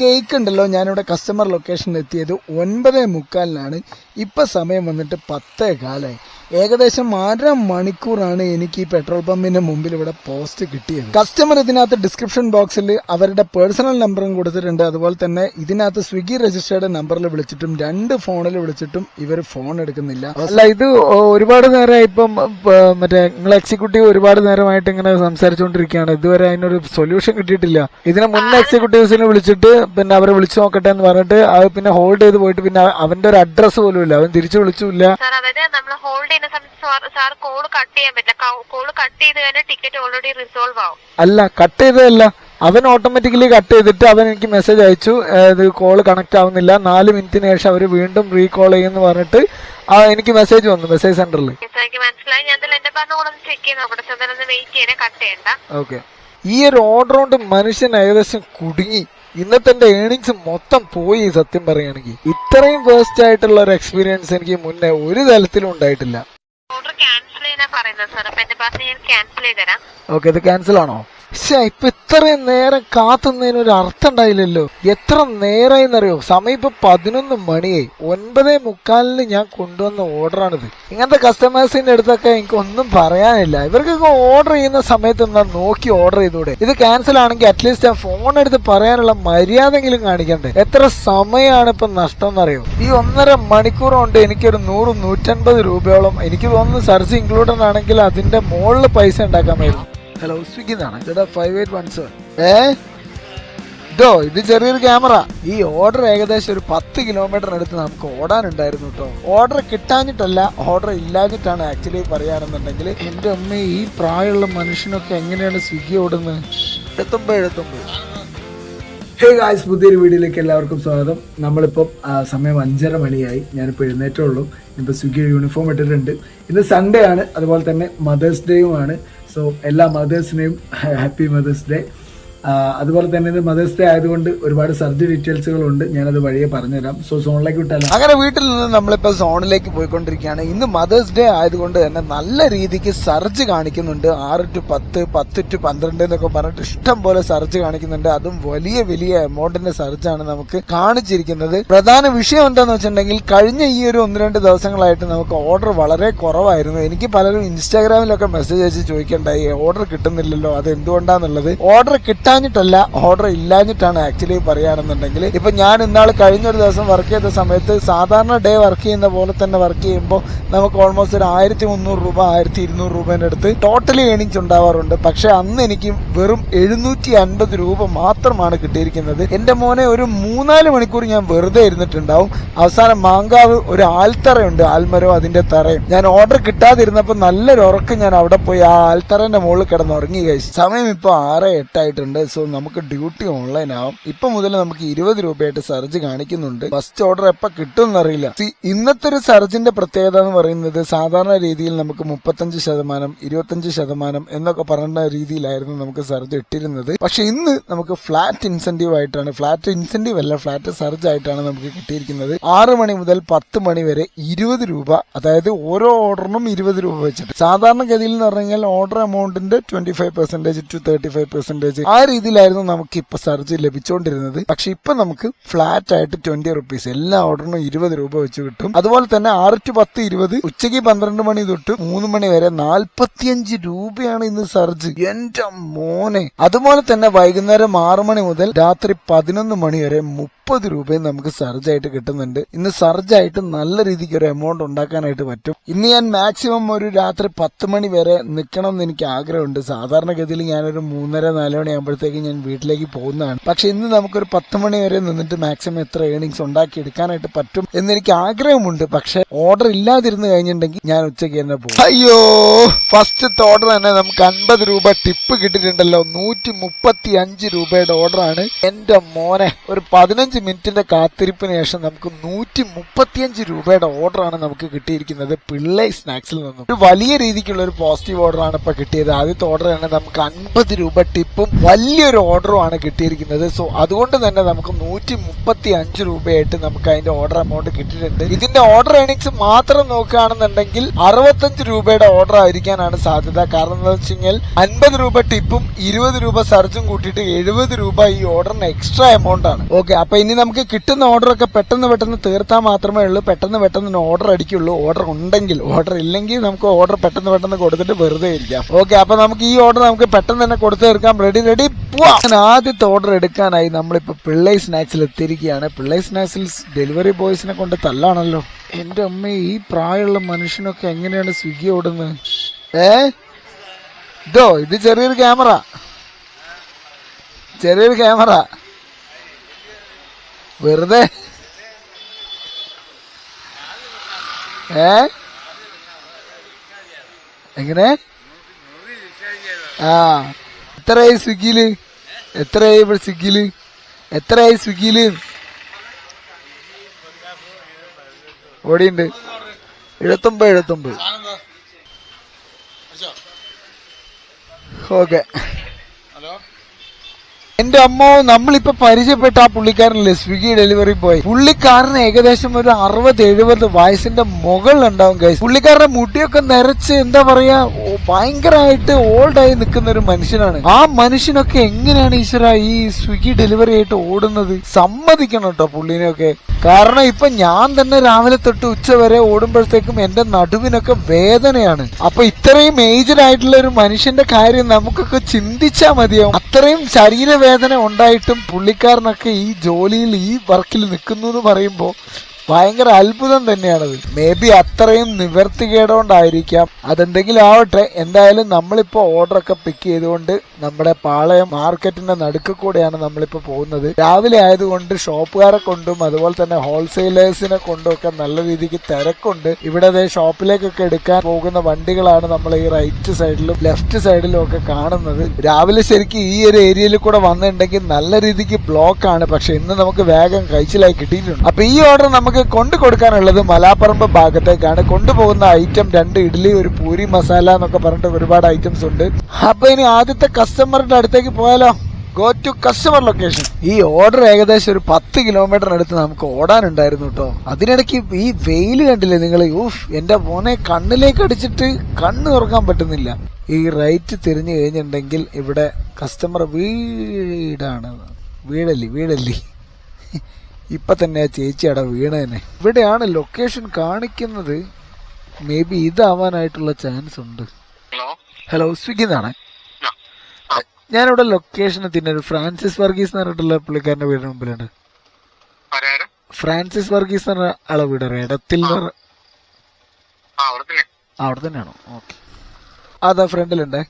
Cake ഉണ്ടല്ലോ ഞാനിവിടെ customer ലൊക്കേഷനിൽ എത്തിയത് ഒൻപതേ മുക്കാലിനാണ്. ഇപ്പം സമയം വന്നിട്ട് പത്തേ കാലായി. ഏകദേശം അര മണിക്കൂറാണ് എനിക്ക് ഈ പെട്രോൾ പമ്പിന്റെ മുമ്പിൽ ഇവിടെ പോസ്റ്റ് കിട്ടിയത്. കസ്റ്റമർ ഇതിനകത്ത് ഡിസ്ക്രിപ്ഷൻ ബോക്സിൽ അവരുടെ പേഴ്സണൽ നമ്പറും കൊടുത്തിട്ടുണ്ട്. അതുപോലെ തന്നെ ഇതിനകത്ത് സ്വിഗ്ഗി രജിസ്റ്റേർഡ് നമ്പറിൽ വിളിച്ചിട്ടും രണ്ട് ഫോണിൽ വിളിച്ചിട്ടും ഇവർ ഫോൺ എടുക്കുന്നില്ല. അല്ല ഇത് ഒരുപാട് നേരം ഇപ്പം മറ്റേ നിങ്ങൾ എക്സിക്യൂട്ടീവ് ഒരുപാട് നേരമായിട്ട് ഇങ്ങനെ സംസാരിച്ചുകൊണ്ടിരിക്കുകയാണ് ഇതുവരെ അതിനൊരു സൊല്യൂഷൻ കിട്ടിയിട്ടില്ല. ഇതിന് മുൻ എക്സിക്യൂട്ടീവ്സിനെ വിളിച്ചിട്ട് പിന്നെ അവരെ വിളിച്ചു നോക്കട്ടെ എന്ന് പറഞ്ഞിട്ട് അത് പിന്നെ ഹോൾഡ് ചെയ്ത് പോയിട്ട് പിന്നെ അവന്റെ ഒരു അഡ്രസ് പോലും ഇല്ല. അവൻ തിരിച്ചു വിളിച്ചില്ല സാർ അതായത് നമ്മൾ ഹോൾഡ് ചെയ്യുന്ന സമയത്ത് സാർ കട്ട് ചെയ്യാൻ പറ്റില്ല. കോൾ കട്ട് ചെയ്ത് കഴിഞ്ഞാൽ ടിക്കറ്റ് ഓൾറെഡി റിസോൾവ് ആവും. അല്ല കട്ട് ചെയ്തതല്ല. അവൻ ഓട്ടോമാറ്റിക്കലി കട്ട് ചെയ്തിട്ട് അവൻ എനിക്ക് മെസ്സേജ് അയച്ചു. ഇത് കോൾ കണക്ട് ആവുന്നില്ല. നാല് മിനിറ്റിന് ശേഷം അവർ വീണ്ടും റീകോൾ ചെയ്യുമെന്ന് പറഞ്ഞിട്ട് ആ, എനിക്ക് മെസ്സേജ് വന്നു മെസ്സേജ് സെന്ററിൽ മനസ്സിലായി. ഞാൻ എന്റെ ചെക്ക് വെയിറ്റ് ചെയ്യണേ കട്ട് ചെയ്യണ്ട. ഓക്കെ ഈ ഒരു ഓർഡർ കൊണ്ട് മനുഷ്യൻ ഏകദേശം കുടുങ്ങി. ഇന്നത്തെ എന്റെ ഏണിങ്സ് മൊത്തം പോയി സത്യം പറയുകയാണെങ്കിൽ. ഇത്രയും വേസ്റ്റ് ആയിട്ടുള്ള ഒരു എക്സ്പീരിയൻസ് എനിക്ക് മുന്നേ ഒരു തലത്തിലും ഉണ്ടായിട്ടില്ല. ഓർഡർ ക്യാൻസൽ ചെയ്യാനാ പറയുന്നത് സാർ അപ്പൊ എന്റെ പാസ് ഞാൻ ക്യാൻസൽ ചെയ്ത് തരാം ഓക്കെ ഇത് ക്യാൻസൽ ആണോ? പക്ഷേ ഇപ്പൊ ഇത്രയും നേരം കാത്തുന്നതിന് ഒരു അർത്ഥം ഉണ്ടായില്ലല്ലോ. എത്ര നേരമായിന്നറിയോ സമയം ഇപ്പൊ പതിനൊന്ന് മണിയായി. ഒൻപതേ മുക്കാലിന് ഞാൻ കൊണ്ടുവന്ന ഓർഡറാണിത്. ഇങ്ങനത്തെ കസ്റ്റമേഴ്സിന്റെ അടുത്തൊക്കെ എനിക്ക് ഒന്നും പറയാനില്ല. ഇവർക്കൊക്കെ ഓർഡർ ചെയ്യുന്ന സമയത്ത് ഒന്ന് നോക്കി ഓർഡർ ചെയ്തൂടെ. ഇത് ക്യാൻസൽ ആണെങ്കിൽ അറ്റ്ലീസ്റ്റ് ഞാൻ ഫോൺ എടുത്ത് പറയാനുള്ള മര്യാദെങ്കിലും കാണിക്കണ്ടേ? എത്ര സമയമാണ് ഇപ്പൊ നഷ്ടം എന്നറിയോ ഈ ഒന്നര മണിക്കൂർ കൊണ്ട് എനിക്കൊരു നൂറ് നൂറ്റൻപത് രൂപയോളം എനിക്ക് തോന്നുന്നു സർജ് ഇൻക്ലൂഡഡ് ആണെങ്കിൽ അതിന്റെ മുകളിൽ പൈസ ഉണ്ടാക്കാൻ പറ്റും ഹലോ സ്വിഗ്ഗി എന്നാണ്. ഫൈവ് എയ്റ്റ് വൺ സെവൻ ഏ? ഇതോ ഇത് ചെറിയൊരു ക്യാമറ ഈ ഓർഡർ ഏകദേശം ഒരു പത്ത് കിലോമീറ്ററിനടുത്ത് നമുക്ക് ഓടാനുണ്ടായിരുന്നു കേട്ടോ ഓർഡർ കിട്ടാഞ്ഞിട്ടല്ല ഓർഡർ ഇല്ലാഞ്ഞിട്ടാണ് ആക്ച്വലി പറയുകയാണെന്നുണ്ടെങ്കിൽ എന്റെ അമ്മ ഈ പ്രായമുള്ള മനുഷ്യനൊക്കെ എങ്ങനെയാണ് സ്വിഗ്ഗി ഓടുന്നത് എഴുത്തുമ്പോ എഴുത്തുമ്പോ ഹേ ഗായ്സ് പുതിയൊരു വീഡിയോയിലേക്ക് എല്ലാവർക്കും സ്വാഗതം. നമ്മളിപ്പം സമയം അഞ്ചര മണിയായി. ഞാനിപ്പോൾ എഴുന്നേറ്റേ ഉള്ളൂ. ഇപ്പോൾ സ്വിഗ്ഗി യൂണിഫോം ഇട്ടിട്ടുണ്ട്. ഇന്ന് സൺഡേ ആണ്. അതുപോലെ തന്നെ മദേഴ്സ് ഡേയുമാണ് സോ എല്ലാ മദേഴ്സിനെയും ഹാപ്പി മദേഴ്സ് ഡേ അതുപോലെ തന്നെ ഇത് മദേഴ്സ് ഡേ ആയതുകൊണ്ട് ഒരുപാട് സർജറി ഡീറ്റെയിൽസുകളുണ്ട് ഞാനത് വഴിയെ പറഞ്ഞുതരാം. സോ സോണിലേക്ക് വിട്ടാലും? അങ്ങനെ വീട്ടിൽ നിന്ന് നമ്മളിപ്പോൾ സോണിലേക്ക് പോയിക്കൊണ്ടിരിക്കുകയാണ്. ഇന്ന് മദേഴ്സ് ഡേ ആയതുകൊണ്ട് തന്നെ നല്ല രീതിക്ക് സർജ് കാണിക്കുന്നുണ്ട്. ആറ് ടു പത്ത് പത്ത് ടു പന്ത്രണ്ട് എന്നൊക്കെ പറഞ്ഞിട്ട് ഇഷ്ടം പോലെ സർജ് കാണിക്കുന്നുണ്ട്. അതും വലിയ വലിയ എമൗണ്ടിന്റെ സർജാണ് നമുക്ക് കാണിച്ചിരിക്കുന്നത്. പ്രധാന വിഷയം എന്താന്ന് വെച്ചിട്ടുണ്ടെങ്കിൽ കഴിഞ്ഞ ഈ ഒരു ഒന്ന് രണ്ട് ദിവസങ്ങളായിട്ട് നമുക്ക് ഓർഡർ വളരെ കുറവായിരുന്നു. എനിക്ക് പലരും ഇൻസ്റ്റാഗ്രാമിലൊക്കെ മെസ്സേജ് അയച്ച് ചോദിക്കേണ്ടായി ഓർഡർ കിട്ടുന്നില്ലല്ലോ അത് എന്തുകൊണ്ടാന്നുള്ളത് ഓർഡർ കിട്ടാഞ്ഞിട്ടല്ല ഓർഡർ ഇല്ലാഞ്ഞിട്ടാണ് ആക്ച്വലി പറയുകയാണെന്നുണ്ടെങ്കിൽ. ഇപ്പൊ ഞാൻ ഇന്നാൾ കഴിഞ്ഞൊരു ദിവസം വർക്ക് ചെയ്ത സമയത്ത് സാധാരണ ഡേ വർക്ക് ചെയ്യുന്ന പോലെ തന്നെ വർക്ക് ചെയ്യുമ്പോൾ നമുക്ക് ഓൾമോസ്റ്റ് ഒരു ആയിരത്തി മുന്നൂറ് രൂപ ആയിരത്തി ഇരുന്നൂറ് രൂപേന്റെ അടുത്ത് ടോട്ടലി ഏണിങ്സ് ഉണ്ടാവാറുണ്ട്. പക്ഷെ അന്ന് എനിക്ക് വെറും എഴുന്നൂറ്റി അൻപത് രൂപ മാത്രമാണ് കിട്ടിയിരിക്കുന്നത്. എന്റെ മോനെ ഒരു മൂന്നാൽ മണിക്കൂർ ഞാൻ വെറുതെ ഇരുന്നിട്ടുണ്ടാവും. അവസാനം മാങ്കാവ് ഒരു ആൽത്തറയുണ്ട് ആൽമരോ അതിന്റെ തറയും. ഞാൻ ഓർഡർ കിട്ടാതിരുന്നപ്പോൾ നല്ലൊരു ഉറക്കം ഞാൻ അവിടെ പോയി ആ ആൽത്തറന്റെ മുകളിൽ കിടന്ന് ഉറങ്ങി കഴിച്ചു. സമയം ഇപ്പോൾ ആറ് എട്ടായിട്ടുണ്ട്. സോ നമുക്ക് ഡ്യൂട്ടി ഓൺലൈൻ ആവും. ഇപ്പൊ മുതൽ നമുക്ക് ഇരുപത് രൂപയായിട്ട് സർജ് കാണിക്കുന്നുണ്ട്. ഫസ്റ്റ് ഓർഡർ എപ്പോ കിട്ടും എന്നറിയില്ല ഇന്നത്തെ ഒരു സർജിന്റെ പ്രത്യേകത എന്ന് പറയുന്നത് സാധാരണ രീതിയിൽ നമുക്ക് മുപ്പത്തഞ്ച് ശതമാനം ഇരുപത്തഞ്ച് ശതമാനം എന്നൊക്കെ പറഞ്ഞ രീതിയിലായിരുന്നു നമുക്ക് സർജ് ഇട്ടിരുന്നത്. പക്ഷെ ഇന്ന് നമുക്ക് ഫ്ലാറ്റ് ഇൻസെന്റീവ് ആയിട്ടാണ് ഫ്ലാറ്റ് ഇൻസെന്റീവ് അല്ല ഫ്ലാറ്റ് സർജ് ആയിട്ടാണ് നമുക്ക് കിട്ടിയിരിക്കുന്നത്. ആറ് മണി മുതൽ പത്ത് മണി വരെ ഇരുപത് രൂപ അതായത് ഓരോ ഓർഡറിനും ഇരുപത് രൂപ വെച്ചിട്ട്. സാധാരണ സാധാരണഗതിയിൽ എന്ന് പറഞ്ഞാൽ order എമൗണ്ടിന്റെ twenty five percentage to thirty five percentage ആ രീതിയിലായിരുന്നു നമുക്ക് ഇപ്പൊ സർജ് ലഭിച്ചുകൊണ്ടിരുന്നത് പക്ഷെ ഇപ്പൊ നമുക്ക് ഫ്ലാറ്റ് ആയിട്ട് ട്വന്റി റുപ്പീസ് എല്ലാ ഓർഡറിനും ഇരുപത് രൂപ വെച്ച് കിട്ടും. അതുപോലെ തന്നെ ആറ് ടു പത്ത് ഇരുപത് ഉച്ചയ്ക്ക് പന്ത്രണ്ട് മണി തൊട്ട് മൂന്ന് മണി വരെ നാൽപ്പത്തിയഞ്ച് രൂപയാണ് ഇന്ന് സർജ്. എന്റെ മോനെ. അതുപോലെ തന്നെ വൈകുന്നേരം ആറു മണി മുതൽ രാത്രി പതിനൊന്ന് മണി വരെ മുപ്പത് രൂപയും നമുക്ക് സർജ് ആയിട്ട് കിട്ടുന്നുണ്ട്. ഇന്ന് സർജ് ആയിട്ട് നല്ല രീതിക്ക് ഒരു എമൗണ്ട് ഉണ്ടാക്കാനായിട്ട് പറ്റും. ഇന്ന് ഞാൻ മാക്സിമം ഒരു രാത്രി പത്ത് മണി വരെ നിൽക്കണം എന്ന് എനിക്ക് ആഗ്രഹമുണ്ട്. സാധാരണഗതിയിൽ ഞാനൊരു മൂന്നര നാല് മണി ആകുമ്പോഴത്തേക്ക് ഞാൻ വീട്ടിലേക്ക് പോകുന്നതാണ്. പക്ഷെ ഇന്ന് നമുക്കൊരു പത്ത് മണി വരെ നിന്നിട്ട് മാക്സിമം എത്ര ഏണിങ്സ് ഉണ്ടാക്കി എടുക്കാനായിട്ട് പറ്റും എന്ന് എനിക്ക് ആഗ്രഹമുണ്ട്. പക്ഷെ ഓർഡർ ഇല്ലാതിരുന്ന് കഴിഞ്ഞിട്ടുണ്ടെങ്കിൽ ഞാൻ ഉച്ചയ്ക്ക് തന്നെ പോകും. അയ്യോ ഫസ്റ്റത്തെ ഓർഡർ തന്നെ നമുക്ക് അൻപത് രൂപ ടിപ്പ് കിട്ടിയിട്ടുണ്ടല്ലോ. നൂറ്റി മുപ്പത്തി അഞ്ച് രൂപയുടെ ഓർഡറാണ് എന്റെ മോനെ ഒരു പതിനഞ്ച് മിനിറ്റിന്റെ കാത്തിരിപ്പിന് ശേഷം നമുക്ക് നൂറ്റി മുപ്പത്തിയഞ്ച് രൂപയുടെ ഓർഡറാണ് നമുക്ക് കിട്ടിയിരിക്കുന്നത്. പിള്ളൈ സ്നാക്സിൽ നിന്നും. ഒരു വലിയ രീതിക്കുള്ള ഒരു പോസിറ്റീവ് ഓർഡറാണ് ഇപ്പൊ കിട്ടിയത്. ആദ്യത്തെ ഓർഡർ തന്നെ നമുക്ക് അൻപത് രൂപ ടിപ്പും വലിയ വലിയൊരു ഓർഡറുമാണ് കിട്ടിയിരിക്കുന്നത്. സോ അതുകൊണ്ട് തന്നെ നമുക്ക് നൂറ്റി മുപ്പത്തി അഞ്ച് രൂപയായിട്ട് നമുക്ക് അതിന്റെ ഓർഡർ എമൗണ്ട് കിട്ടിയിട്ടുണ്ട്. ഇതിന്റെ ഓർഡർ ഏണിങ്സ് മാത്രം നോക്കുകയാണെന്നുണ്ടെങ്കിൽ അറുപത്തഞ്ച് രൂപയുടെ ഓർഡർ ആയിരിക്കാനാണ് സാധ്യത. കാരണം എന്താ വെച്ച് കഴിഞ്ഞാൽ അൻപത് രൂപ ടിപ്പും ഇരുപത് രൂപ സർജും കൂട്ടിയിട്ട് എഴുപത് രൂപ ഈ ഓർഡറിന് എക്സ്ട്രാ എമൗണ്ട് ആണ്. ഓക്കെ അപ്പൊ ഇനി നമുക്ക് കിട്ടുന്ന ഓർഡർ ഒക്കെ പെട്ടെന്ന് പെട്ടെന്ന് തീർത്താൽ മാത്രമേ ഉള്ളൂ. പെട്ടെന്ന് പെട്ടെന്ന് ഓർഡർ അടിക്കുള്ളൂ. ഓർഡർ ഉണ്ടെങ്കിൽ ഓർഡർ ഇല്ലെങ്കിൽ നമുക്ക് ഓർഡർ പെട്ടെന്ന് പെട്ടെന്ന് കൊടുത്തിട്ട് വെറുതെ ഇരിക്കാം. ഓക്കെ അപ്പൊ നമുക്ക് ഈ ഓർഡർ നമുക്ക് പെട്ടെന്ന് തന്നെ കൊടുത്തു തീർക്കാം. റെഡി റെഡി ആദ്യത്തെ ഓർഡർ എടുക്കാനായി നമ്മളിപ്പോ പിള്ളൈ സ്നാക്സിൽ എത്തിയിരിക്കുകയാണ്. പിള്ളൈ സ്നാക്സിൽ ഡെലിവറി ബോയ്സിനെ കൊണ്ട് തല്ലാണല്ലോ. എന്റെ അമ്മ ഈ പ്രായമുള്ള മനുഷ്യനൊക്കെ എങ്ങനെയാണ് സ്വിഗ്ഗി ഓടുന്നത്? ഏ? ഇതോ ഇത് ചെറിയൊരു ക്യാമറ ചെറിയൊരു ക്യാമറ വെറുതെ. ഏ? എങ്ങനെ? ആ. എത്രയായി സ്വിഗ്ഗിയിൽ? എത്രയായി ഇവിടെ സ്വിഗ്ഗിയിൽ? എത്രയായി സ്വിഗ്ഗിയിൽ? ഓടിയുണ്ട്. എഴുപത്തൊമ്പത് എഴുപത്തൊമ്പത്. ഓക്കെ. എന്റെ അമ്മോ നമ്മളിപ്പോ പരിചയപ്പെട്ട ആ പുള്ളിക്കാരനല്ലേ സ്വിഗ്ഗി ഡെലിവറി പോയി പുള്ളിക്കാരന് ഏകദേശം ഒരു അറുപത് എഴുപത് വയസ്സിന്റെ മുകളിലുണ്ടാവും ഗൈസ് പുള്ളിക്കാരന്റെ മുടിയൊക്കെ നിറച്ച് എന്താ പറയാ ഭയങ്കരമായിട്ട് ഓൾഡ് ആയി നിൽക്കുന്ന ഒരു മനുഷ്യനാണ്. ആ മനുഷ്യനൊക്കെ എങ്ങനെയാണ് ഈശ്വര ഈ സ്വിഗ്ഗി ഡെലിവറി ആയിട്ട് ഓടുന്നത്? സമ്മതിക്കണം കേട്ടോ പുള്ളിനെയൊക്കെ. കാരണം ഇപ്പൊ ഞാൻ തന്നെ രാവിലെ തൊട്ട് ഉച്ച വരെ ഓടുമ്പോഴത്തേക്കും എന്റെ നടുവിനൊക്കെ വേദനയാണ്. അപ്പൊ ഇത്രയും ഏജ്ഡ് ആയിട്ടുള്ള ഒരു മനുഷ്യന്റെ കാര്യം നമുക്കൊക്കെ ചിന്തിച്ചാ മതിയാവും. അത്രയും ശരീരവേദന ഉണ്ടായിട്ടും പുള്ളിക്കാരനൊക്കെ ഈ ജോലിയിൽ ഈ വർക്കിൽ നിൽക്കുന്നു എന്ന് പറയുമ്പോൾ ഭയങ്കര അത്ഭുതം തന്നെയാണത്. മേ ബി അത്രയും നിവർത്തി നിവർത്തികേടോണ്ടായിരിക്കാം അതെന്തെങ്കിലും ആവട്ടെ എന്തായാലും നമ്മളിപ്പോ ഓർഡർ ഒക്കെ പിക്ക് ചെയ്തുകൊണ്ട് നമ്മുടെ പാളയം മാർക്കറ്റിന്റെ നടുക്ക് കൂടെയാണ് നമ്മളിപ്പോ പോകുന്നത്. രാവിലെ ആയതുകൊണ്ട് ഷോപ്പുകാരെ കൊണ്ടും അതുപോലെ തന്നെ ഹോൾസെയിലേഴ്സിനെ കൊണ്ടും ഒക്കെ നല്ല രീതിക്ക് തിരക്കുണ്ട്. ഇവിടെ ഷോപ്പിലേക്കൊക്കെ എടുക്കാൻ പോകുന്ന വണ്ടികളാണ് നമ്മൾ ഈ റൈറ്റ് സൈഡിലും ലെഫ്റ്റ് സൈഡിലും ഒക്കെ കാണുന്നത്. രാവിലെ ശരിക്കും ഈ ഒരു ഏരിയയിൽ കൂടെ വന്നിട്ടുണ്ടെങ്കിൽ നല്ല രീതിക്ക് ബ്ലോക്ക് ആണ്. പക്ഷെ ഇന്ന് നമുക്ക് വേഗം കഴിച്ചിലായി കിട്ടിയിട്ടുണ്ട്. അപ്പൊ ഈ ഓർഡർ നമുക്ക് കൊണ്ടു കൊടുക്കാനുള്ളത് മലാപ്പറമ്പ് ഭാഗത്തേക്കാണ്. കൊണ്ടുപോകുന്ന ഐറ്റം രണ്ട് ഇഡ്ഡലി ഒരു പൂരി മസാല എന്നൊക്കെ പറഞ്ഞിട്ട് ഒരുപാട് ഐറ്റംസ് ഉണ്ട്. അപ്പൊ ഇനി ആദ്യത്തെ കസ്റ്റമറിന്റെ അടുത്തേക്ക് പോയാലോ? ഗോ ടു കസ്റ്റമർ ലൊക്കേഷൻ ഈ ഓർഡർ ഏകദേശം ഒരു പത്ത് കിലോമീറ്ററിനടുത്ത് നമുക്ക് ഓടാനുണ്ടായിരുന്നു കേട്ടോ അതിനിടയ്ക്ക് ഈ വെയിൽ കണ്ടില്ലേ നിങ്ങൾ ഊഫ് എന്റെ മോനെ കണ്ണിലേക്ക് അടിച്ചിട്ട് കണ്ണ് തുറക്കാൻ പറ്റുന്നില്ല. ഈ റൈറ്റ് തിരിഞ്ഞു കഴിഞ്ഞിട്ടുണ്ടെങ്കിൽ ഇവിടെ കസ്റ്റമർ വീടാണ്. വീടല്ലേ വീടല്ലി? ഇപ്പൊ തന്നെ ആ ചേച്ചി അവിടെ വീണതന്നെ ഇവിടെയാണ് ലൊക്കേഷൻ കാണിക്കുന്നത്. മേ ബി ഇതാവാനായിട്ടുള്ള ചാൻസ് ഉണ്ട്. ഹലോ ഹലോ സ്വിഗ്ഗി എന്നാണ്? ഞാനിവിടെ ലൊക്കേഷൻ എത്തിന്റെ ഫ്രാൻസിസ് വർഗീസ് എന്ന് പറഞ്ഞിട്ടുള്ള പുള്ളിക്കാരന്റെ വീടിന് മുമ്പിലുണ്ട്. ഫ്രാൻസിസ് വർഗീസ് എന്ന് പറഞ്ഞ ആളെ വീട് ഇടത്തിൽ തന്നെ. അവിടെ തന്നെയാണോ? ഓക്കെ. അതാ ഫ്രണ്ടിലുണ്ടേ.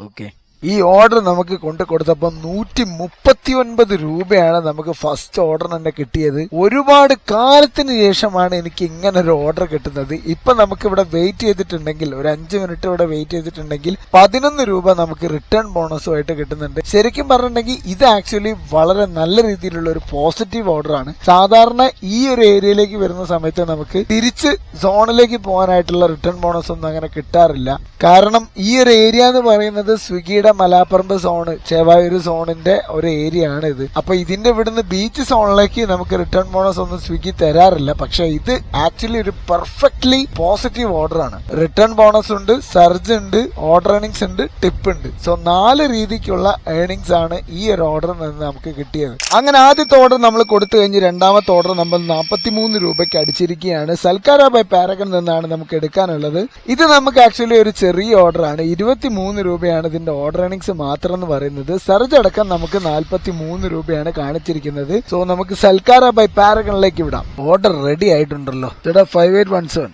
ഓക്കെ. ഈ ഓർഡർ നമുക്ക് കൊണ്ടു കൊടുത്തപ്പോൾ നൂറ്റി മുപ്പത്തി ഒൻപത് രൂപയാണ് നമുക്ക് ഫസ്റ്റ് ഓർഡർ തന്നെ കിട്ടിയത്. ഒരുപാട് കാലത്തിന് ശേഷമാണ് എനിക്ക് ഇങ്ങനെ ഒരു ഓർഡർ കിട്ടുന്നത്. ഇപ്പൊ നമുക്ക് ഇവിടെ വെയിറ്റ് ചെയ്തിട്ടുണ്ടെങ്കിൽ ഒരു അഞ്ച് മിനിറ്റ് ഇവിടെ വെയിറ്റ് ചെയ്തിട്ടുണ്ടെങ്കിൽ പതിനൊന്ന് രൂപ നമുക്ക് റിട്ടേൺ ബോണസുമായിട്ട് കിട്ടുന്നുണ്ട്. ശരിക്കും പറഞ്ഞിട്ടുണ്ടെങ്കിൽ ഇത് ആക്ച്വലി വളരെ നല്ല രീതിയിലുള്ള ഒരു പോസിറ്റീവ് ഓർഡർ ആണ്. സാധാരണ ഈ ഒരു ഏരിയയിലേക്ക് വരുന്ന സമയത്ത് നമുക്ക് തിരിച്ച് സോണിലേക്ക് പോകാനായിട്ടുള്ള റിട്ടേൺ ബോണസ് ഒന്നും അങ്ങനെ കിട്ടാറില്ല. കാരണം ഈ ഒരു ഏരിയ എന്ന് പറയുന്നത് സ്വിഗ്ഗിയുടെ മലാപ്പറമ്പ് സോണ് ചേവായൂർ സോണിന്റെ ഒരു ഏരിയ ആണ് ഇത്. അപ്പൊ ഇതിന്റെ ഇവിടുന്ന് ബീച്ച് സോണിലേക്ക് നമുക്ക് റിട്ടേൺ ബോണസ് ഒന്നും സ്വിഗ്ഗി തരാറില്ല. പക്ഷെ ഇത് ആക്ച്വലി ഒരു പെർഫെക്റ്റ്ലി പോസിറ്റീവ് ഓർഡർ ആണ്. റിട്ടേൺ ബോണസ് ഉണ്ട് സർജ് ഉണ്ട് ഓർഡർ ഏണിങ്സ് ഉണ്ട് ടിപ്പ് ഉണ്ട്. സോ നാല് രീതിക്കുള്ള ഏണിങ്സ് ആണ് ഈ ഒരു ഓർഡറിൽ നിന്ന് നമുക്ക് കിട്ടിയത്. അങ്ങനെ ആദ്യത്തെ ഓർഡർ നമ്മൾ കൊടുത്തു കഴിഞ്ഞ് രണ്ടാമത്തെ ഓർഡർ നമ്മൾ നാൽപ്പത്തി മൂന്ന് രൂപയ്ക്ക് അടിച്ചിരിക്കുകയാണ്. സൽക്കാര ബൈ പാരഗൺ നിന്നാണ് നമുക്ക് എടുക്കാനുള്ളത്. ഇത് നമുക്ക് ആക്ച്വലി ഒരു ചെറിയ ഓർഡർ ആണ്. ഇരുപത്തി മൂന്ന് രൂപയാണ് ഇതിന്റെ ഓർഡർ ഏണിങ്സ് മാത്രം എന്ന് പറയുന്നത് സർജ് അടക്കം നമുക്ക് നാൽപ്പത്തി മൂന്ന് രൂപയാണ് കാണിച്ചിരിക്കുന്നത്. സോ നമുക്ക് സൽക്കാര ബൈ പാരഗണിലേക്ക് വിടാം. ഓർഡർ റെഡി ആയിട്ടുണ്ടല്ലോ. ചേട്ടാ ഫൈവ് എയ്റ്റ് വൺ സെവൻ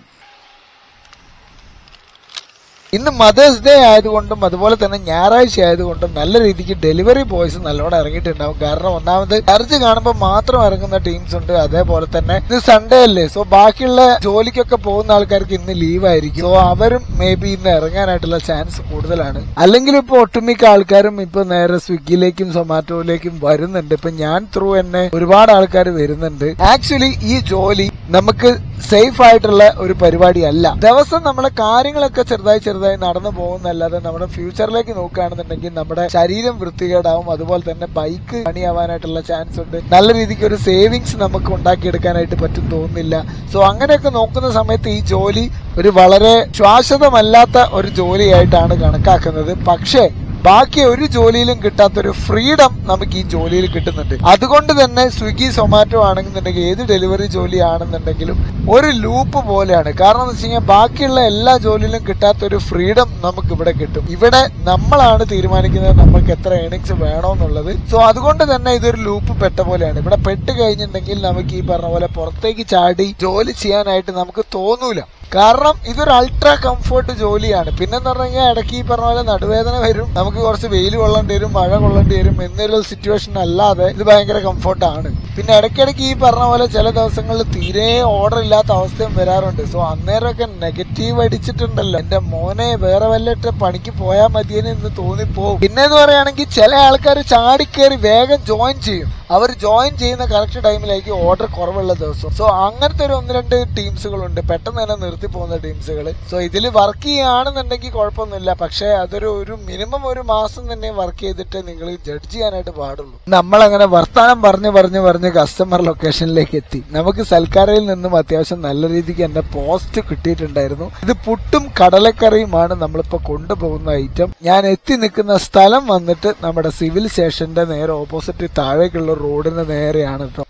ഇന്ന് മദേഴ്സ് ഡേ ആയതുകൊണ്ടും അതുപോലെ തന്നെ ഞായറാഴ്ച ആയതുകൊണ്ടും നല്ല രീതിക്ക് ഡെലിവറി ബോയ്സ് നല്ലോണം ഇറങ്ങിയിട്ടുണ്ടാവും. കാരണം ഒന്നാമത് ചർച്ച് കാണുമ്പോൾ മാത്രം ഇറങ്ങുന്ന ടീംസ് ഉണ്ട്. അതേപോലെ തന്നെ ഇത് സൺഡേ അല്ലേ? സോ ബാക്കിയുള്ള ജോലിക്കൊക്കെ പോകുന്ന ആൾക്കാർക്ക് ഇന്ന് ലീവ് ആയിരിക്കും. സോ അവരും മേ ബി ഇന്ന് ഇറങ്ങാനായിട്ടുള്ള ചാൻസ് കൂടുതലാണ്. അല്ലെങ്കിൽ ഇപ്പൊ ഒട്ടുമിക്ക ആൾക്കാരും ഇപ്പൊ നേരെ സ്വിഗ്ഗിയിലേക്കും സൊമാറ്റോയിലേക്കും വരുന്നുണ്ട്. ഇപ്പൊ ഞാൻ ത്രൂ എന്നെ ഒരുപാട് ആൾക്കാർ വരുന്നുണ്ട്. ആക്ച്വലി ഈ ജോലി നമുക്ക് സേഫ് ആയിട്ടുള്ള ഒരു പരിപാടിയല്ല. ദിവസം നമ്മളെ കാര്യങ്ങളൊക്കെ ചെറുതായി ചെറുതായി നടന്നു പോകുന്നല്ലാതെ നമ്മുടെ ഫ്യൂച്ചറിലേക്ക് നോക്കുകയാണെന്നുണ്ടെങ്കിൽ നമ്മുടെ ശരീരം വൃത്തികേടാവും. അതുപോലെ തന്നെ ബൈക്ക് പണിയാവാനായിട്ടുള്ള ചാൻസ് ഉണ്ട്. നല്ല രീതിക്ക് ഒരു സേവിങ്സ് നമുക്ക് ഉണ്ടാക്കിയെടുക്കാനായിട്ട് പറ്റും തോന്നുന്നില്ല. സോ അങ്ങനെയൊക്കെ നോക്കുന്ന സമയത്ത് ഈ ജോലി ഒരു വളരെ ശ്വാശ്വതമല്ലാത്ത ഒരു ജോലിയായിട്ടാണ് കണക്കാക്കുന്നത്. പക്ഷേ ബാക്കി ഒരു ജോലിയിലും കിട്ടാത്തൊരു ഫ്രീഡം നമുക്ക് ഈ ജോലിയിൽ കിട്ടുന്നുണ്ട്. അതുകൊണ്ട് തന്നെ സ്വിഗ്ഗി സൊമാറ്റോ ആണെന്നുണ്ടെങ്കിൽ ഏത് ഡെലിവറി ജോലി ആണെന്നുണ്ടെങ്കിലും ഒരു ലൂപ്പ് പോലെയാണ്. കാരണം എന്ന് വെച്ച് കഴിഞ്ഞാൽ ബാക്കിയുള്ള എല്ലാ ജോലിയിലും കിട്ടാത്തൊരു ഫ്രീഡം നമുക്ക് ഇവിടെ കിട്ടും. ഇവിടെ നമ്മളാണ് തീരുമാനിക്കുന്നത് നമുക്ക് എത്ര ഏണിങ്സ് വേണമെന്നുള്ളത് സോ അതുകൊണ്ട് തന്നെ ഇതൊരു ലൂപ്പ് പെട്ട പോലെയാണ്. ഇവിടെ പെട്ട് കഴിഞ്ഞിട്ടുണ്ടെങ്കിൽ നമുക്ക് ഈ പറഞ്ഞ പോലെ പുറത്തേക്ക് ചാടി ജോലി ചെയ്യാനായിട്ട് നമുക്ക് തോന്നൂല. കാരണം ഇതൊരു അൾട്രാ കംഫർട്ട് ജോലിയാണ്. പിന്നെന്ന് പറഞ്ഞു കഴിഞ്ഞാൽ ഇടയ്ക്ക് ഈ പറഞ്ഞ പോലെ നടുവേദന വരും. നമുക്ക് കുറച്ച് വെയിൽ കൊള്ളേണ്ടി വരും മഴ കൊള്ളേണ്ടി വരും എന്നൊരു സിറ്റുവേഷൻ അല്ലാതെ ഇത് ഭയങ്കര കംഫർട്ടാണ് പിന്നെ ഇടയ്ക്കിടയ്ക്ക് ഈ പറഞ്ഞ പോലെ ചില ദിവസങ്ങളിൽ തീരെ ഓർഡർ ഇല്ലാത്ത അവസ്ഥയും വരാറുണ്ട്. സോ അന്നേരമൊക്കെ നെഗറ്റീവ് അടിച്ചിട്ടുണ്ടല്ലോ. എന്റെ മോനെ വേറെ വല്ലിട്ട് പണിക്ക് പോയാൽ മതിയെന്ന് ഇന്ന് തോന്നിപ്പോകും പിന്നെ എന്ന് പറയുകയാണെങ്കിൽ ചില ആൾക്കാർ ചാടിക്കേറി വേഗം ജോയിൻ ചെയ്യും. അവർ ജോയിൻ ചെയ്യുന്ന കറക്റ്റ് ടൈമിലേക്ക് ഓർഡർ കുറവുള്ള ദിവസം. സോ അങ്ങനത്തെ ഒരു ഒന്ന് രണ്ട് ടീംസുകളുണ്ട് പെട്ടെന്ന് തന്നെ പോകുന്ന ടീംസുകൾ സോ ഇതിൽ വർക്ക് ചെയ്യുകയാണെന്നുണ്ടെങ്കിൽ കുഴപ്പമൊന്നുമില്ല. പക്ഷേ അതൊരു ഒരു മിനിമം ഒരു മാസം തന്നെ വർക്ക് ചെയ്തിട്ട് നിങ്ങൾ ജഡ്ജ് ചെയ്യാനായിട്ട് പാടുള്ളൂ. നമ്മളങ്ങനെ വർത്താനം പറഞ്ഞു പറഞ്ഞു പറഞ്ഞ് കസ്റ്റമർ ലൊക്കേഷനിലേക്ക് എത്തി. നമുക്ക് സൽക്കാരയിൽ നിന്നും അത്യാവശ്യം നല്ല രീതിക്ക് എന്റെ പോസ്റ്റ് കിട്ടിയിട്ടുണ്ടായിരുന്നു. ഇത് പുട്ടും കടലക്കറിയുമാണ് നമ്മളിപ്പോ കൊണ്ടുപോകുന്ന ഐറ്റം ഞാൻ എത്തി നിൽക്കുന്ന സ്ഥലം വന്നിട്ട് നമ്മുടെ സിവിൽ സ്റ്റേഷന്റെ നേരെ ഓപ്പോസിറ്റ് താഴേക്കുള്ള റോഡിന് നേരെയാണ് കേട്ടോ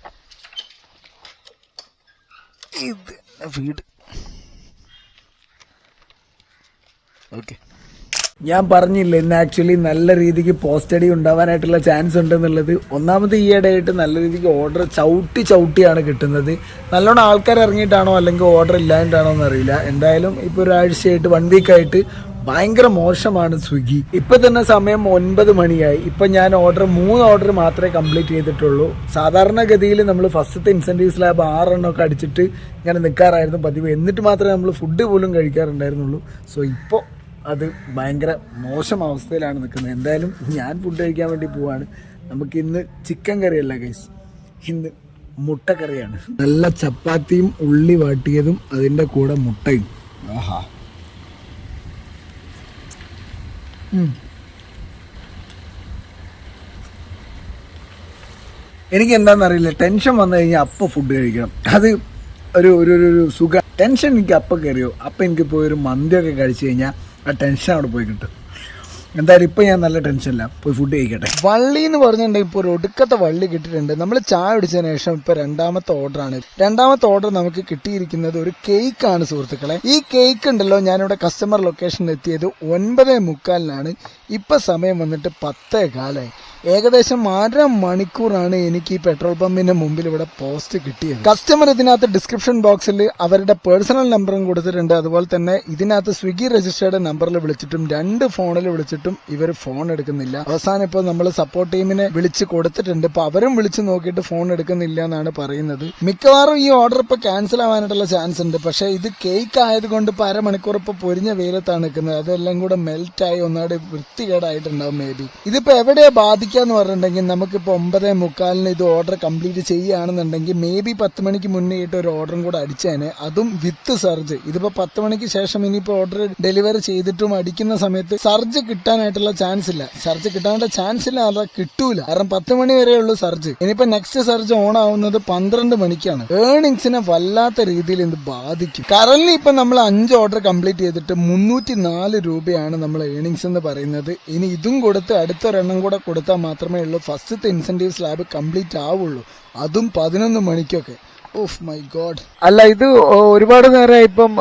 വീട് ഓക്കെ ഞാൻ പറഞ്ഞില്ല ഇന്ന് ആക്ച്വലി നല്ല രീതിക്ക് പോസ്റ്റഡി ഉണ്ടാവാനായിട്ടുള്ള ചാൻസ് ഉണ്ടെന്നുള്ളത്. ഒന്നാമത് ഈ ഇടയായിട്ട് നല്ല രീതിക്ക് ഓർഡർ ചവിട്ടി ചവിട്ടിയാണ് കിട്ടുന്നത്. നല്ലോണം ആൾക്കാർ ഇറങ്ങിയിട്ടാണോ അല്ലെങ്കിൽ ഓർഡർ ഇല്ലാണ്ടാണോ എന്നറിയില്ല. എന്തായാലും ഇപ്പോൾ ഒരാഴ്ചയായിട്ട് വൺ വീക്കായിട്ട് ഭയങ്കര മോശമാണ് സ്വിഗ്ഗി. ഇപ്പൊ തന്നെ സമയം ഒൻപത് മണിയായി. ഇപ്പൊ ഞാൻ ഓർഡർ മൂന്ന് ഓർഡർ മാത്രമേ കംപ്ലീറ്റ് ചെയ്തിട്ടുള്ളൂ. സാധാരണഗതിയിൽ നമ്മൾ ഫസ്റ്റത്തെ ഇൻസെന്റീവ് സ്ലാബ് ആറെണ്ണം ഒക്കെ അടിച്ചിട്ട് ഇങ്ങനെ നിൽക്കാറായിരുന്നു പതിവ്. എന്നിട്ട് മാത്രമേ നമ്മൾ ഫുഡ് പോലും കഴിക്കാറുണ്ടായിരുന്നുള്ളൂ. സോ ഇപ്പോൾ അത് ഭയങ്കര മോശം അവസ്ഥയിലാണ് നിൽക്കുന്നത്. എന്തായാലും ഞാൻ ഫുഡ് കഴിക്കാൻ വേണ്ടി പോവാണ്. നമുക്ക് ഇന്ന് ചിക്കൻ കറിയല്ല ഗൈസ് ഇന്ന് മുട്ടക്കറിയാണ് നല്ല ചപ്പാത്തിയും ഉള്ളി വാട്ടിയതും അതിന്റെ കൂടെ മുട്ടയും. ആഹാ. എനിക്ക് എന്താണെന്നറിയില്ല ടെൻഷൻ വന്നു കഴിഞ്ഞാൽ അപ്പം ഫുഡ് കഴിക്കണം. അത് ഒരു ഒരു ഒരു- സുഖ. ടെൻഷൻ എനിക്ക് അപ്പം കയറിയോ? അപ്പം എനിക്ക് പോയി ഒരു മന്തിയൊക്കെ കഴിച്ചു കഴിഞ്ഞാൽ ആ ടെൻഷൻ അവിടെ പോയി കിട്ടും. എന്തായാലും ഇപ്പം ഞാൻ നല്ല ടെൻഷനില്ല പോയി ഫുഡ് കഴിക്കട്ടെ. വള്ളി എന്ന് പറഞ്ഞിട്ടുണ്ടെങ്കിൽ ഇപ്പോൾ ഒരു ഒടുക്കത്തെ വള്ളി കിട്ടിയിട്ടുണ്ട്. നമ്മൾ ചായ അടിച്ചതിന് ശേഷം ഇപ്പൊ രണ്ടാമത്തെ ഓർഡറാണ് രണ്ടാമത്തെ ഓർഡർ നമുക്ക് കിട്ടിയിരിക്കുന്നത് ഒരു കേക്കാണ് സുഹൃത്തുക്കളെ. ഈ കേക്ക് ഉണ്ടല്ലോ ഞാനിവിടെ കസ്റ്റമർ ലൊക്കേഷനിൽ എത്തിയത് ഒൻപതേ മുക്കാലിനാണ്. ഇപ്പൊ സമയം വന്നിട്ട് പത്തേ കാലായി. ഏകദേശം അര മണിക്കൂറാണ് എനിക്ക് ഈ പെട്രോൾ പമ്പിന്റെ മുമ്പിൽ ഇവിടെ പോസ്റ്റ് കിട്ടിയത്. കസ്റ്റമർ ഇതിനകത്ത് ഡിസ്ക്രിപ്ഷൻ ബോക്സിൽ അവരുടെ പേഴ്സണൽ നമ്പറും കൊടുത്തിട്ടുണ്ട്. അതുപോലെ തന്നെ ഇതിനകത്ത് സ്വിഗ്ഗി രജിസ്റ്റേർഡ് നമ്പറിൽ വിളിച്ചിട്ടും രണ്ട് ഫോണിൽ വിളിച്ചിട്ടും ഇവർ ഫോൺ എടുക്കുന്നില്ല. അവസാനം ഇപ്പോൾ നമ്മൾ സപ്പോർട്ട് ടീമിനെ വിളിച്ച് കൊടുത്തിട്ടുണ്ട്. ഇപ്പൊ അവരും വിളിച്ച് നോക്കിയിട്ട് ഫോൺ എടുക്കുന്നില്ല എന്നാണ് പറയുന്നത്. മിക്കവാറും ഈ ഓർഡർ ഇപ്പൊ ക്യാൻസൽ ആവാനായിട്ടുള്ള ചാൻസ് ഉണ്ട്. പക്ഷെ ഇത് കേക്ക് ആയതുകൊണ്ട് ഇപ്പൊ അരമണിക്കൂർ ഇപ്പൊ പൊരിഞ്ഞ വെയിലത്താണ് നിൽക്കുന്നത്. അതെല്ലാം കൂടെ മെൽറ്റ് ആയി ഒന്നാട് വൃത്തികേടായിട്ടുണ്ടാവും മേ ബി ഇതിപ്പോ എവിടെയാ ബാധിക്കാന്ന് പറഞ്ഞിട്ടുണ്ടെങ്കിൽ നമുക്കിപ്പോൾ ഒമ്പതേ മുക്കാലിന് ഇത് ഓർഡർ കംപ്ലീറ്റ് ചെയ്യുകയാണെന്നുണ്ടെങ്കിൽ മേ ബി പത്ത് മണിക്ക് മുന്നേ ഇട്ട് ഒരു ഓർഡറും കൂടെ അടിച്ചേനെ. അതും വിത്ത് സർജ് ഇതിപ്പോൾ പത്ത് മണിക്ക് ശേഷം ഇനിയിപ്പോൾ ഓർഡർ ഡെലിവറി ചെയ്തിട്ടും അടിക്കുന്ന സമയത്ത് സർജ് കിട്ടാനായിട്ടുള്ള ചാൻസ് ഇല്ല. സർജ് കിട്ടാനുള്ള ചാൻസ് ഇല്ല അല്ല കിട്ടൂല. കാരണം പത്ത് മണി വരെ ഉള്ളൂ സർജ് ഇനിയിപ്പോ നെക്സ്റ്റ് സർജ് ഓൺ ആവുന്നത് പന്ത്രണ്ട് മണിക്കാണ്. ഏർണിങ്സിനെ വല്ലാത്ത രീതിയിൽ ഇത് ബാധിക്കും. കറന്റ് ഇപ്പൊ നമ്മൾ അഞ്ച് ഓർഡർ കംപ്ലീറ്റ് ചെയ്തിട്ട് മുന്നൂറ്റി നാല് രൂപയാണ് നമ്മൾ ഏർണിങ്സ് എന്ന് പറയുന്നത്. ഇനി ഇതും കൊടുത്ത് അടുത്തൊരെണ്ണം കൂടെ കൊടുത്താൽ മാത്രമേ ഉള്ളൂ. ഫസ്റ്റ് ഇൻസെന്റീവ് സ്ലാബ് കംപ്ലീറ്റ് ആവുള്ളൂ. അതും പതിനൊന്ന് മണിക്കൊക്കെ. ഓഫ് മൈ ഗോഡ് അല്ല ഇത് ഒരുപാട് നേരം ഇപ്പം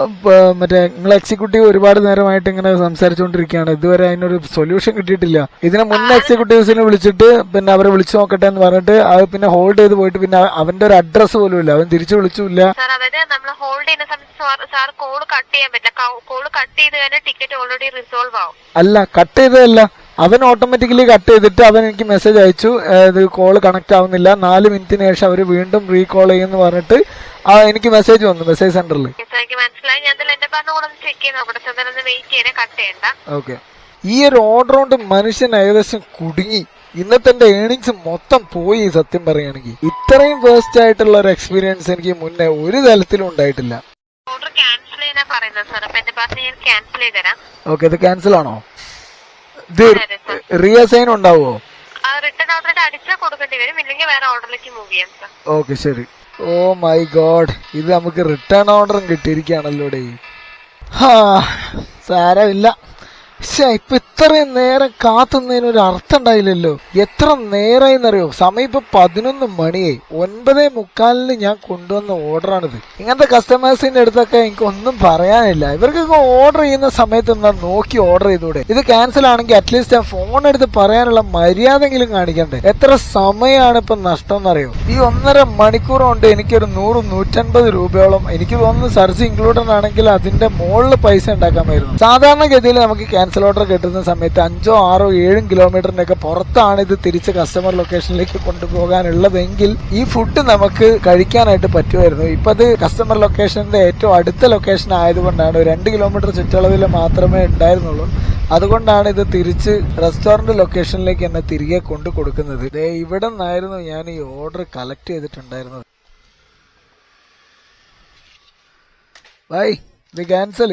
മറ്റേ നിങ്ങൾ എക്സിക്യൂട്ടീവ് ഒരുപാട് നേരമായിട്ട് ഇങ്ങനെ സംസാരിച്ചുകൊണ്ടിരിക്കുകയാണ്. ഇതുവരെ അതിനൊരു സൊല്യൂഷൻ കിട്ടിയിട്ടില്ല. ഇതിനെ മുന്നേ എക്സിക്യൂട്ടീവ്സിനെ വിളിച്ചിട്ട് പിന്നെ അവരെ വിളിച്ചു നോക്കട്ടെ എന്ന് പറഞ്ഞിട്ട് അത് പിന്നെ ഹോൾഡ് ചെയ്ത് പോയിട്ട് പിന്നെ അവന്റെ ഒരു അഡ്രസ് പോലും ഇല്ല. അവൻ തിരിച്ചു വിളിച്ചില്ല അതായത് നമ്മൾ ഹോൾഡ് ചെയ്യുന്ന സമയത്ത് സാർ സാർ കോൾ കട്ട് ചെയ്യാൻ പറ്റില്ല. കോൾ കട്ട് ചെയ്ത് കഴിഞ്ഞാൽ ടിക്കറ്റ് ഓൾറെഡി റിസോൾവ് ആവും. അല്ല കട്ട് ചെയ്തതല്ല. അവൻ ഓട്ടോമാറ്റിക്കലി കട്ട് ചെയ്തിട്ട് അവൻ എനിക്ക് മെസ്സേജ് അയച്ചു. ഇത് കോൾ കണക്ട് ആവുന്നില്ല. നാല് മിനിറ്റിന് ശേഷം അവർ വീണ്ടും റീകോൾ ചെയ്യുമെന്ന് പറഞ്ഞിട്ട് എനിക്ക് മെസ്സേജ് വന്നു മെസ്സേജ് സെന്ററിൽ ഓക്കെ ഈ ഒരു ഓർഡർ കൊണ്ട് മനുഷ്യൻ ഏകദേശം കുടുങ്ങി. ഇന്നത്തെ എന്റെ ഏണിങ്സ് മൊത്തം പോയി സത്യം പറയുകയാണെങ്കിൽ. ഇത്രയും വേസ്റ്റ് ആയിട്ടുള്ള ഒരു എക്സ്പീരിയൻസ് എനിക്ക് മുന്നേ ഒരു തലത്തിലും ഉണ്ടായിട്ടില്ല. ഓർഡർ ക്യാൻസൽ ചെയ്യാനാ പറയുന്നത് സാർ അപ്പൊ എന്റെ ഭാഗത്ത് ഞാൻ ക്യാൻസൽ ചെയ്ത് തരാം. ഓക്കെ ഇത് ക്യാൻസൽ ആണോ? ഇത് അതെ സാർ റീഅസൈൻ ഉണ്ടാവുമോ ആ റിട്ടേൺ ഓർഡർ അടിച്ചാൽ കൊടുക്കേണ്ടി വരും. ഇല്ലെങ്കിൽ വേറെ ഓർഡറിലേക്ക് മൂവ് ചെയ്യാം സാർ ഓക്കെ ശരി. ഓ മൈ ഗോഡ് ഇത് നമുക്ക് റിട്ടേൺ ഓർഡറും കിട്ടിയിരിക്കുകയാണല്ലോ ഡേ സാരമില്ല. പക്ഷേ ഇപ്പൊ ഇത്രയും നേരം കാത്തുന്നതിന് ഒരു അർത്ഥം ഉണ്ടായില്ലല്ലോ. എത്ര നേരമായി എന്നറിയോ സമയം ഇപ്പൊ പതിനൊന്ന് മണിയായി. ഒൻപതേ മുക്കാലിന് ഞാൻ കൊണ്ടുവന്ന ഓർഡറാണിത്. ഇങ്ങനത്തെ കസ്റ്റമേഴ്സിന്റെ അടുത്തൊക്കെ എനിക്ക് ഒന്നും പറയാനില്ല. ഇവർക്കൊക്കെ ഓർഡർ ചെയ്യുന്ന സമയത്ത് എന്നാ നോക്കി ഓർഡർ ചെയ്തൂടെ. ഇത് ക്യാൻസൽ ആണെങ്കിൽ അറ്റ്ലീസ്റ്റ് ഞാൻ ഫോൺ എടുത്ത് പറയാനുള്ള മര്യാദെങ്കിലും കാണിക്കണ്ടേ? എത്ര സമയമാണ് ഇപ്പൊ നഷ്ടം എന്നറിയോ ഈ ഒന്നര മണിക്കൂർ കൊണ്ട് എനിക്കൊരു നൂറ് നൂറ്റൻപത് രൂപയോളം എനിക്ക് തോന്നുന്നു സർജ് ഇൻക്ലൂഡഡ് ആണെങ്കിൽ അതിന്റെ മുകളിൽ പൈസ ഉണ്ടാക്കാമായിരുന്നു സാധാരണഗതിയിൽ നമുക്ക് ഓർഡർ കിട്ടുന്ന സമയത്ത് അഞ്ചോ ആറോ ഏഴും കിലോമീറ്ററിന്റെ ഒക്കെ പുറത്താണ് ഇത് തിരിച്ച് കസ്റ്റമർ ലൊക്കേഷനിലേക്ക് കൊണ്ടുപോകാനുള്ളതെങ്കിൽ ഈ ഫുഡ് നമുക്ക് കഴിക്കാനായിട്ട് പറ്റുമായിരുന്നു. ഇപ്പൊ അത് കസ്റ്റമർ ലൊക്കേഷന്റെ ഏറ്റവും അടുത്ത ലൊക്കേഷൻ ആയതുകൊണ്ടാണ് രണ്ട് കിലോമീറ്റർ ചുറ്റളവിൽ മാത്രമേ ഉണ്ടായിരുന്നുള്ളൂ. അതുകൊണ്ടാണ് ഇത് തിരിച്ച് റെസ്റ്റോറന്റ് ലൊക്കേഷനിലേക്ക് എന്നെ തിരികെ കൊണ്ടു കൊടുക്കുന്നത്. ഇവിടെ നിന്നായിരുന്നു ഞാൻ ഈ ഓർഡർ കളക്ട് ചെയ്തിട്ടുണ്ടായിരുന്നത്. ബൈ ഇത് ക്യാൻസൽ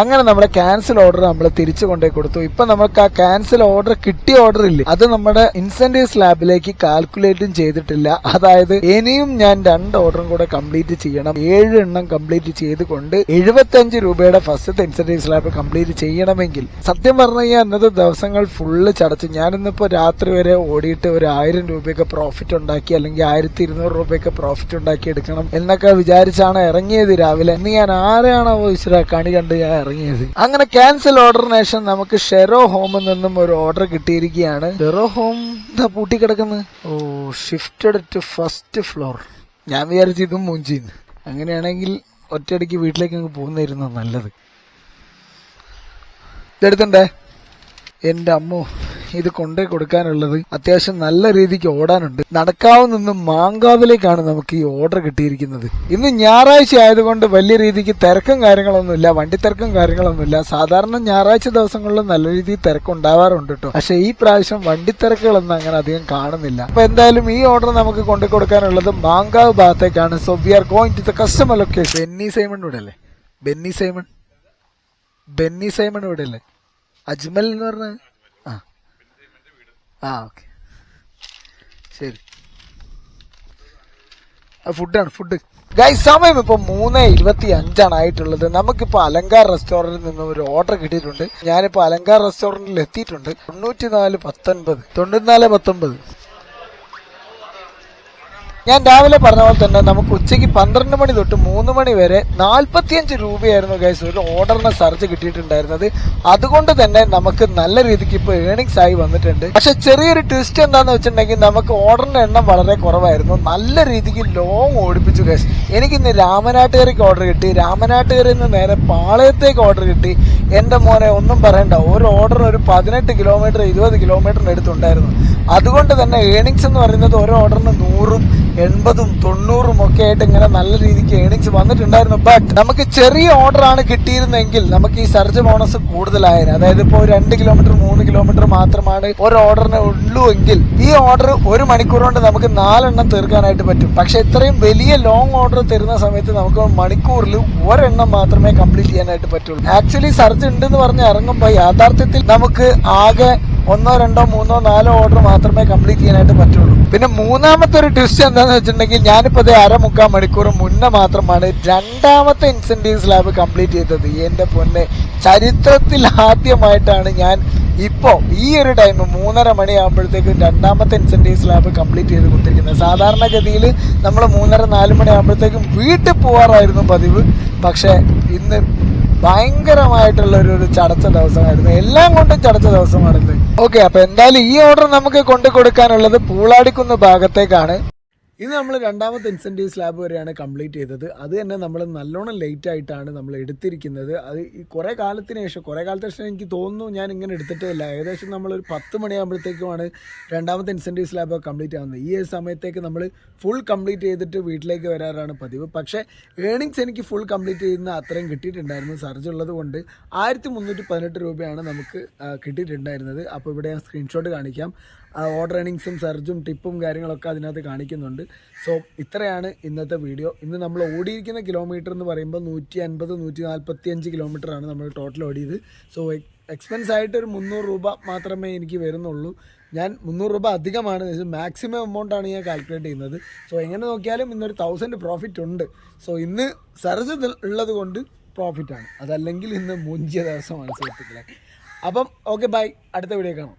അങ്ങനെ നമ്മുടെ ക്യാൻസൽ ഓർഡർ നമ്മൾ തിരിച്ചു കൊണ്ടുപോയി കൊടുത്തു. ഇപ്പൊ നമുക്ക് ആ ക്യാൻസൽ ഓർഡർ കിട്ടിയ ഓർഡർ ഇല്ല? അത് നമ്മുടെ ഇൻസെന്റീവ് സ്ലാബിലേക്ക് കാൽക്കുലേറ്റും ചെയ്തിട്ടില്ല. അതായത് ഇനിയും ഞാൻ രണ്ട് ഓർഡറും കൂടെ കംപ്ലീറ്റ് ചെയ്യണം. ഏഴ് എണ്ണം കംപ്ലീറ്റ് ചെയ്തുകൊണ്ട് എഴുപത്തഞ്ച് രൂപയുടെ ഫസ്റ്റത്തെ ഇൻസെന്റീവ് സ്ലാബ് കംപ്ലീറ്റ് ചെയ്യണമെങ്കിൽ. സത്യം പറഞ്ഞു കഴിഞ്ഞാൽ അന്നത്തെ ദിവസങ്ങൾ ഫുള്ള് ചടച്ച്. ഞാനിന്നിപ്പോ രാത്രി വരെ ഓടിയിട്ട് ഒരു ആയിരം രൂപയൊക്കെ പ്രോഫിറ്റ് ഉണ്ടാക്കി അല്ലെങ്കിൽ ആയിരത്തി ഇരുന്നൂറ് രൂപയൊക്കെ പ്രോഫിറ്റ് ഉണ്ടാക്കി എടുക്കണം എന്നൊക്കെ വിചാരിച്ചാണ് ഇറങ്ങിയത് രാവിലെ. ഇന്ന് ഞാൻ ആരെയാണോ ഈശ്വര കണി കണ്ട് ഞാൻ ഇറങ്ങിയത്. അങ്ങനെ ക്യാൻസൽ ഓർഡറിന് ശേഷം നമുക്ക് ഷെറോ ഹോമിൽ നിന്നും ഒരു ഓർഡർ കിട്ടിയിരിക്കുകയാണ്. ഷെറോ ഹോം? ഇതാ പൂട്ടിക്കിടക്കുന്നത് oh shifted to first floor ഞാൻ വിചാരിച്ചു ഇതും മൂഞ്ചിന്ന്. അങ്ങനെയാണെങ്കിൽ ഒറ്റയടിക്ക് വീട്ടിലേക്ക് അങ്ങ് പോകുന്നതായിരുന്നു നല്ലത്. ഇതെടുത്തണ്ടേ? എന്റെ അമ്മു. ഇത് കൊണ്ടേ കൊടുക്കാനുള്ളത് അത്യാവശ്യം നല്ല രീതിക്ക് ഓടാനുണ്ട്. നടക്കാവ് നിന്നും മാങ്കാവിലേക്കാണ് നമുക്ക് ഈ ഓർഡർ കിട്ടിയിരിക്കുന്നത്. ഇന്ന് ഞായറാഴ്ച ആയതുകൊണ്ട് വലിയ രീതിക്ക് തിരക്കും കാര്യങ്ങളൊന്നുമില്ല വണ്ടി തിരക്കും കാര്യങ്ങളൊന്നുമില്ല. സാധാരണ ഞായറാഴ്ച ദിവസങ്ങളിൽ നല്ല രീതിയിൽ തിരക്കുണ്ടാവാറുണ്ട് കേട്ടോ പക്ഷെ ഈ പ്രാവശ്യം വണ്ടി തിരക്കുകളൊന്നും അങ്ങനെ അധികം കാണുന്നില്ല. അപ്പൊ എന്തായാലും ഈ ഓർഡർ നമുക്ക് കൊണ്ടു കൊടുക്കാനുള്ളത് മാങ്കാവ് ഭാഗത്തേക്കാണ്. So we are going to the customer location Benny Simon ഇവിടെ അല്ലേ? ബെന്നി സൈമൺ? ബെന്നി സൈമൺ ഇവിടെ അല്ലേ? അജ്മൽ എന്ന് പറഞ്ഞ ആ ഓക്കെ. ശരി. ഫുഡാണ് ഫുഡ്. ഗൈസ് സമയം ഇപ്പൊ മൂന്ന് ഇരുപത്തി അഞ്ചാണ് ആയിട്ടുള്ളത്. നമുക്കിപ്പോ അലങ്കാർ റെസ്റ്റോറന്റിൽ നിന്ന് ഒരു ഓർഡർ കിട്ടിയിട്ടുണ്ട്. ഞാനിപ്പോ അലങ്കാർ റെസ്റ്റോറന്റിൽ എത്തിയിട്ടുണ്ട്. തൊണ്ണൂറ്റിനാല് പത്തൊൻപത്. തൊണ്ണൂറ്റിനാല് പത്തൊൻപത്. ഞാൻ രാവിലെ പറഞ്ഞ പോലെ തന്നെ നമുക്ക് ഉച്ചയ്ക്ക് പന്ത്രണ്ട് മണി തൊട്ട് മൂന്ന് മണി വരെ നാൽപ്പത്തിയഞ്ച് രൂപയായിരുന്നു ഗൈസ് ഒരു ഓർഡറിന് സർജ് കിട്ടിയിട്ടുണ്ടായിരുന്നത്. അതുകൊണ്ട് തന്നെ നമുക്ക് നല്ല രീതിക്ക് ഇപ്പൊ ഏണിങ്സ് ആയി വന്നിട്ടുണ്ട്. പക്ഷെ ചെറിയൊരു ട്വിസ്റ്റ് എന്താന്ന് വെച്ചിട്ടുണ്ടെങ്കിൽ നമുക്ക് ഓർഡറിന്റെ എണ്ണം വളരെ കുറവായിരുന്നു. നല്ല രീതിക്ക് ലോങ് ഓടിപ്പിച്ചു ഗൈസ് എനിക്ക് ഇന്ന് രാമനാട്ടുകരയ്ക്ക് ഓർഡർ കിട്ടി. രാമനാട്ടുകരയിൽ നിന്ന് നേരെ പാളയത്തേക്ക് ഓർഡർ കിട്ടി. എന്റെ മോനെ ഒന്നും പറയണ്ട. ഒരു ഓർഡർ ഒരു പതിനെട്ട് കിലോമീറ്റർ ഇരുപത് കിലോമീറ്ററിന് അടുത്തുണ്ടായിരുന്നു. അതുകൊണ്ട് തന്നെ ഏണിങ്സ് എന്ന് പറയുന്നത് ഒരു ഓർഡറിന് നൂറും എൺപതും തൊണ്ണൂറും ഒക്കെ ആയിട്ട് ഇങ്ങനെ നല്ല രീതിക്ക് ഏണിങ്സ് വന്നിട്ടുണ്ടായിരുന്നു. ബട്ട് നമുക്ക് ചെറിയ ഓർഡർ ആണ് കിട്ടിയിരുന്നെങ്കിൽ നമുക്ക് ഈ സർജ് ബോണസ് കൂടുതലായിരുന്നു അതായത് ഇപ്പോൾ രണ്ട് കിലോമീറ്റർ മൂന്ന് കിലോമീറ്റർ മാത്രമാണ് ഒരു ഓർഡറിന് ഉള്ളൂ എങ്കിൽ ഈ ഓർഡർ ഒരു മണിക്കൂർ കൊണ്ട് നമുക്ക് നാലെണ്ണം തീർക്കാനായിട്ട് പറ്റും. പക്ഷെ ഇത്രയും വലിയ ലോങ് ഓർഡർ തരുന്ന സമയത്ത് നമുക്ക് മണിക്കൂറിൽ ഒരെണ്ണം മാത്രമേ കംപ്ലീറ്റ് ചെയ്യാനായിട്ട് പറ്റുള്ളൂ. ആക്ച്വലി സർജ് ഉണ്ടെന്ന് പറഞ്ഞ് ഇറങ്ങുമ്പോൾ യാഥാർത്ഥ്യത്തിൽ നമുക്ക് ആകെ ഒന്നോ രണ്ടോ മൂന്നോ നാലോ ഓർഡർ മാത്രമേ കംപ്ലീറ്റ് ചെയ്യാനായിട്ട് പറ്റുള്ളൂ. പിന്നെ മൂന്നാമത്തെ ഒരു ട്വിസ്റ്റ് എന്താണെന്ന് വെച്ചിട്ടുണ്ടെങ്കിൽ ഞാനിപ്പോ ഇത് അരമുക്കാൽ മണിക്കൂർ മുന്നേ മാത്രമാണ് രണ്ടാമത്തെ ഇൻസെന്റീവ് സ്ലാബ് കംപ്ലീറ്റ് ചെയ്തത്. എന്റെ പൊന്നെ ചരിത്രത്തിൽ ആദ്യമായിട്ടാണ് ഞാൻ ഇപ്പോൾ ഈ ഒരു ടൈം മൂന്നര മണിയാകുമ്പോഴത്തേക്കും രണ്ടാമത്തെ ഇൻസെന്റീവ് സ്ലാബ് കംപ്ലീറ്റ് ചെയ്ത് കൊടുത്തിരിക്കുന്നത്. സാധാരണഗതിയിൽ നമ്മൾ മൂന്നര നാല് മണിയാകുമ്പോഴത്തേക്കും വീട്ടിൽ പോകാറായിരുന്നു പതിവ്. പക്ഷേ ഇന്ന് ഭയങ്കരമായിട്ടുള്ള ഒരു ചടച്ച ദിവസമായിരുന്നു. എല്ലാം കൊണ്ടും ചടച്ച ദിവസമാണിത് ഓക്കെ അപ്പൊ എന്തായാലും ഈ ഓർഡർ നമുക്ക് കൊണ്ടു കൊടുക്കാനുള്ളത് പൂളാടിക്കുന്ന് ഭാഗത്തേക്കാണ്. ഇന്ന് നമ്മൾ രണ്ടാമത്തെ ഇൻസെന്റീവ് സ്ലാബ് വരെയാണ് കംപ്ലീറ്റ് ചെയ്തത്. അത് തന്നെ നമ്മൾ നല്ലോണം ലേറ്റ് ആയിട്ടാണ് നമ്മൾ എടുത്തിരിക്കുന്നത്. അത് കുറേ കാലത്തിന് ശേഷം കുറേ കാലത്തിന് ശേഷം എനിക്ക് തോന്നുന്നു ഞാൻ ഇങ്ങനെ എടുത്തിട്ടേ ഇല്ല. ഏകദേശം നമ്മളൊരു പത്ത് മണിയാകുമ്പോഴത്തേക്കുമാണ് രണ്ടാമത്തെ ഇൻസെന്റീവ് സ്ലാബ് കംപ്ലീറ്റ് ആവുന്നത്. ഈ ഒരു സമയത്തേക്ക് നമ്മൾ ഫുൾ കംപ്ലീറ്റ് ചെയ്തിട്ട് വീട്ടിലേക്ക് വരാറാണ് പതിവ്. പക്ഷേ ഏണിങ്സ് എനിക്ക് ഫുൾ കംപ്ലീറ്റ് ചെയ്യുന്ന അത്രയും കിട്ടിയിട്ടുണ്ടായിരുന്നു. സർജ് ഉള്ളത് കൊണ്ട് ആയിരത്തി മുന്നൂറ്റി പതിനെട്ട് രൂപയാണ് നമുക്ക് കിട്ടിയിട്ടുണ്ടായിരുന്നത്. അപ്പോൾ ഇവിടെ ഞാൻ സ്ക്രീൻഷോട്ട് കാണിക്കാം. ഓർഡർ ഏണിങ്സും സെർജും ടിപ്പും കാര്യങ്ങളൊക്കെ അതിനകത്ത് കാണിക്കുന്നുണ്ട്. സോ ഇത്രയാണ് ഇന്നത്തെ വീഡിയോ ഇന്ന് നമ്മൾ ഓടിയിരിക്കുന്ന കിലോമീറ്റർ എന്ന് പറയുമ്പോൾ നൂറ്റി അൻപത് നൂറ്റി നാൽപ്പത്തി അഞ്ച് കിലോമീറ്ററാണ് നമ്മൾ ടോട്ടൽ ഓടിയത്. സോ എക്സ്പെൻസ് ആയിട്ട് ഒരു മുന്നൂറ് രൂപ മാത്രമേ എനിക്ക് വരുന്നുള്ളൂ. ഞാൻ മുന്നൂറ് രൂപ അധികമാണ് മാക്സിമം എമൗണ്ട് ആണ് ഞാൻ കാൽക്കുലേറ്റ് ചെയ്യുന്നത്. സോ എങ്ങനെ നോക്കിയാലും ഇന്നൊരു തൗസൻഡ് പ്രോഫിറ്റ് ഉണ്ട്. സോ ഇന്ന് സർജ് ഉള്ളത് കൊണ്ട് പ്രോഫിറ്റാണ് അതല്ലെങ്കിൽ ഇന്ന് മുഞ്ചിയ ദിവസമാണ് സുഹൃത്തുക്കളെ. അപ്പം ഓക്കെ ബൈ അടുത്ത വീഡിയോ കാണാം.